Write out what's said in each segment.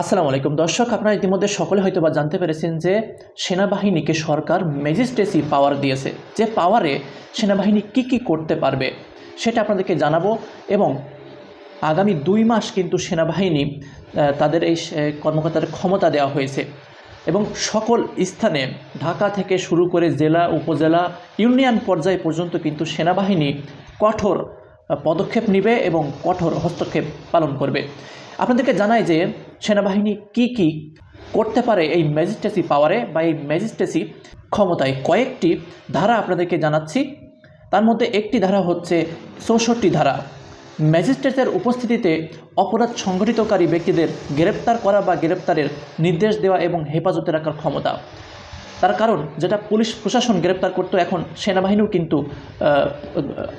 আসসালামু আলাইকুম। দর্শক, আপনারা ইতিমধ্যে সকলে হয়তো বা জানতে পেরেছেন যে সেনাবাহিনীকে সরকার ম্যাজিস্ট্রেসি পাওয়ার দিয়েছে। যে পাওয়ারে সেনাবাহিনী কি কি করতে পারবে, সেটা আপনাদেরকে জানাব এবং আগামী দুই মাস কিন্তু সেনাবাহিনী তাদের এই কর্মকর্তাদের ক্ষমতা দেওয়া হয়েছে এবং সকল স্থানে, ঢাকা থেকে শুরু করে জেলা, উপজেলা, ইউনিয়ন পর্যায় পর্যন্ত কিন্তু সেনাবাহিনী কঠোর পদক্ষেপ নেবে এবং কঠোর হস্তক্ষেপ পালন করবে। আপনাদেরকে জানাই যে সেনাবাহিনী কি কি করতে পারে এই ম্যাজিস্ট্রেসি পাওয়ারে বা এই ম্যাজিস্ট্রেসি ক্ষমতায় কয়েকটি ধারা আপনাদেরকে জানাচ্ছি। তার মধ্যে একটি ধারা হচ্ছে চৌষট্টি ধারা। ম্যাজিস্ট্রেটের উপস্থিতিতে অপরাধ সংগঠিতকারী ব্যক্তিদের গ্রেপ্তার করা বা গ্রেপ্তারের নির্দেশ দেওয়া এবং হেফাজতে রাখার ক্ষমতা। তার কারণ যেটা পুলিশ প্রশাসন গ্রেপ্তার করতো, এখন সেনাবাহিনীও কিন্তু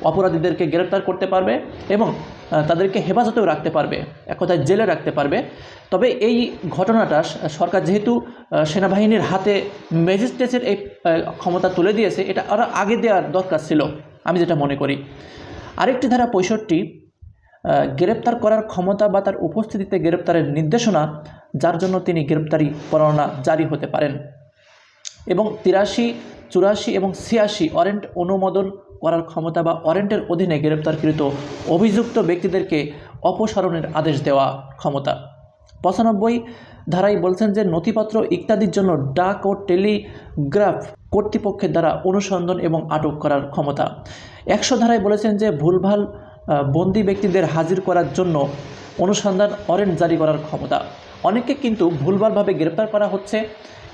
অপরাধীদেরকে গ্রেপ্তার করতে পারবে এবং তাদেরকে হেফাজতেও রাখতে পারবে, এক কথায় জেলে রাখতে পারবে। তবে এই ঘটনাটা সরকার যেহেতু সেনাবাহিনীর হাতে ম্যাজিস্ট্রেটের এই ক্ষমতা তুলে দিয়েছে, এটা আরও আগে দেওয়ার দরকার ছিল, আমি যেটা মনে করি। আরেকটি ধারা পঁয়ষট্টি গ্রেপ্তার করার ক্ষমতা বা তার উপস্থিতিতে গ্রেপ্তারের নির্দেশনা, যার জন্য তিনি গ্রেপ্তারি পরোয়ানা জারি হতে পারেন। এবং তিরাশি, চুরাশি এবং ছিয়াশি ওয়ারেন্ট অনুমোদন করার ক্ষমতা বা ওয়ারেন্টের অধীনে গ্রেপ্তারকৃত অভিযুক্ত ব্যক্তিদেরকে অপসারণের আদেশ দেওয়া ক্ষমতা। পঁচানব্বই ধারাই বলছেন যে নথিপত্র ইত্যাদির জন্য ডাক ও টেলিগ্রাফ কর্তৃপক্ষের দ্বারা অনুসন্ধান এবং আটক করার ক্ষমতা। একশো ধারায় বলেছেন যে ভুলভাল বন্দি ব্যক্তিদের হাজির করার জন্য অনুসন্ধান ওয়ারেন্ট জারি করার ক্ষমতা। অনেককে কিন্তু ভুলভালভাবে গ্রেপ্তার করা হচ্ছে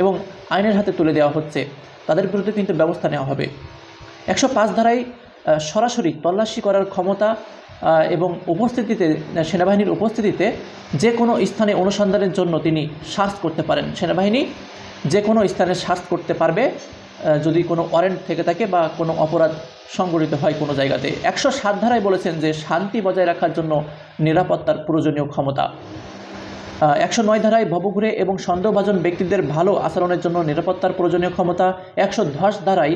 এবং আইনের হাতে তুলে দেওয়া হচ্ছে। তাদের বিরুদ্ধে কিন্তু ব্যবস্থা নেওয়া হবে। একশো পাঁচ ধারায় সরাসরি তল্লাশি করার ক্ষমতা এবং উপস্থিতিতে, সেনাবাহিনীর উপস্থিতিতে যে কোনো স্থানে অনুসন্ধানের জন্য তিনি সার্চ করতে পারেন। সেনাবাহিনী যে কোনো স্থানে সার্চ করতে পারবে যদি কোনো ওয়ারেন্ট থেকে থাকে বা কোনো অপরাধ সংগঠিত হয় কোনো জায়গাতে। একশো সাত ধারায় বলেছেন যে শান্তি বজায় রাখার জন্য নিরাপত্তার প্রয়োজনীয় ক্ষমতা। একশো নয় ধারায় ভবঘুরে এবং সন্দেহভাজন ব্যক্তিদের ভালো আচরণের জন্য নিরাপত্তার প্রয়োজনীয় ক্ষমতা, একশো দশ ধারায়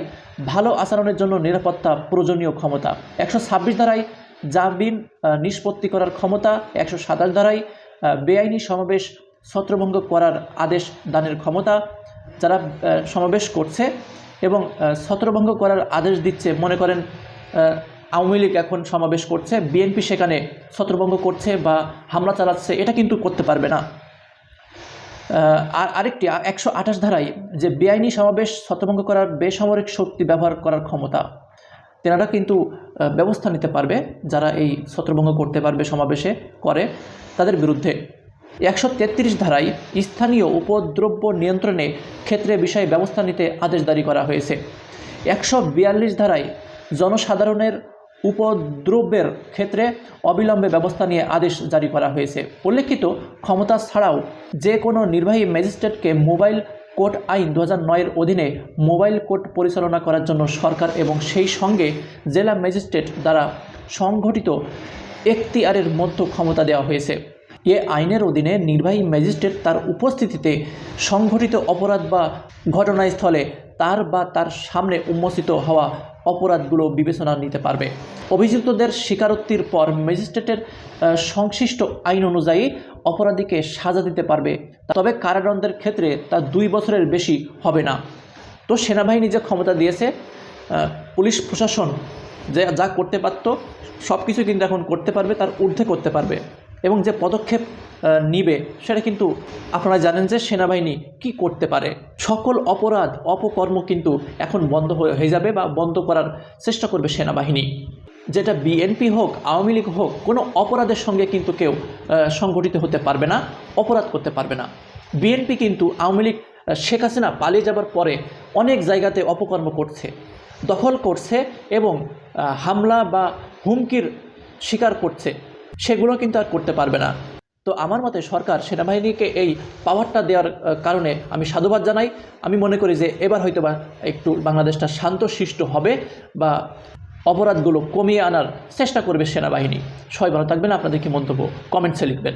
ভালো আচরণের জন্য নিরাপত্তা প্রয়োজনীয় ক্ষমতা, একশো ছাব্বিশ ধারায় জামিন নিষ্পত্তি করার ক্ষমতা, একশো সাতাশ ধারায় বেআইনি সমাবেশ ছত্রভঙ্গ করার আদেশ দানের ক্ষমতা যারা সমাবেশ করছে এবং ছত্রভঙ্গ করার আদেশ দিচ্ছে, মনে করেন আওয়ামী লীগ এখন সমাবেশ করছে বিএনপি সেখানে ছত্রভঙ্গ করছে বা হামলা চালাচ্ছে, এটা কিন্তু করতে পারবে না। আর আরেকটি একশো আঠাশ ধারায় যে বেআইনি সমাবেশ, ছত্রভঙ্গ করার বেসামরিক শক্তি ব্যবহার করার ক্ষমতা, তেনারা কিন্তু ব্যবস্থা নিতে পারবে যারা এই ছত্রভঙ্গ করতে পারবে সমাবেশে, করে তাদের বিরুদ্ধে। একশো তেত্রিশ ধারায় স্থানীয় উপদ্রব্য নিয়ন্ত্রণে ক্ষেত্রে বিষয়ে ব্যবস্থা নিতে আদেশ জারি করা হয়েছে। একশো বিয়াল্লিশ ধারায় জনসাধারণের উপদ্রব্যের ক্ষেত্রে অবিলম্বে ব্যবস্থা নিয়ে আদেশ জারি করা হয়েছে। উল্লেখিত, ক্ষমতা ছাড়াও যে কোনো নির্বাহী ম্যাজিস্ট্রেটকে মোবাইল কোর্ট আইন দু হাজার অধীনে মোবাইল কোর্ট পরিচালনা করার জন্য সরকার এবং সেই সঙ্গে জেলা ম্যাজিস্ট্রেট দ্বারা সংঘটিত এখতিয়ারের মধ্য ক্ষমতা দেওয়া হয়েছে। এ আইনের অধীনে নির্বাহী ম্যাজিস্ট্রেট তার উপস্থিতিতে সংঘটিত অপরাধ বা ঘটনাস্থলে তার বা তার সামনে উন্মোচিত হওয়া অপরাধগুলো বিবেচনা নিতে পারবে। অভিযুক্তদের স্বীকারোক্তির পর ম্যাজিস্ট্রেটের সংশ্লিষ্ট আইন অনুযায়ী অপরাধীকে সাজা দিতে পারবে। তবে কারাদণ্ডের ক্ষেত্রে তা দুই বছরের বেশি হবে না। তো সেনাবাহিনী যে ক্ষমতা দিয়েছে পুলিশ প্রশাসন যে যা করতে পারত সব কিছু কিন্তু এখন করতে পারবে, তার ঊর্ধ্বে করতে পারবে। এবং যে পদক্ষেপ নিবে, সেটা কিন্তু আপনারা জানেন যে সেনাবাহিনী কি করতে পারে। সকল অপরাধ, অপকর্ম কিন্তু এখন বন্ধ হয়ে যাবে বা বন্ধ করার চেষ্টা করবে সেনাবাহিনী। যেটা বিএনপি হোক, আওয়ামী লীগ হোক, কোনো অপরাধের সঙ্গে কিন্তু কেউ সংগঠিত হতে পারবে না, অপরাধ করতে পারবে না। বিএনপি কিন্তু আওয়ামী লীগ শেখ হাসিনা পালিয়ে যাবার পরে অনেক জায়গাতে অপকর্ম করছে, দখল করছে এবং হামলা বা হুমকির শিকার করছে। সেগুলো কিন্তু আর করতে পারবে না। তো আমার মতে সরকার সেনাবাহিনীকে এই পাওয়ারটা দেওয়ার কারণে আমি সাধুবাদ জানাই। আমি মনে করি যে এবার হয়তো বা একটু বাংলাদেশটা শান্তশিষ্ট হবে বা অপরাধগুলো কমিয়ে আনার চেষ্টা করবে সেনাবাহিনী। সবাই ভালো থাকবেন, আপনাদের কি মন্তব্য? কমেন্টসে লিখবেন।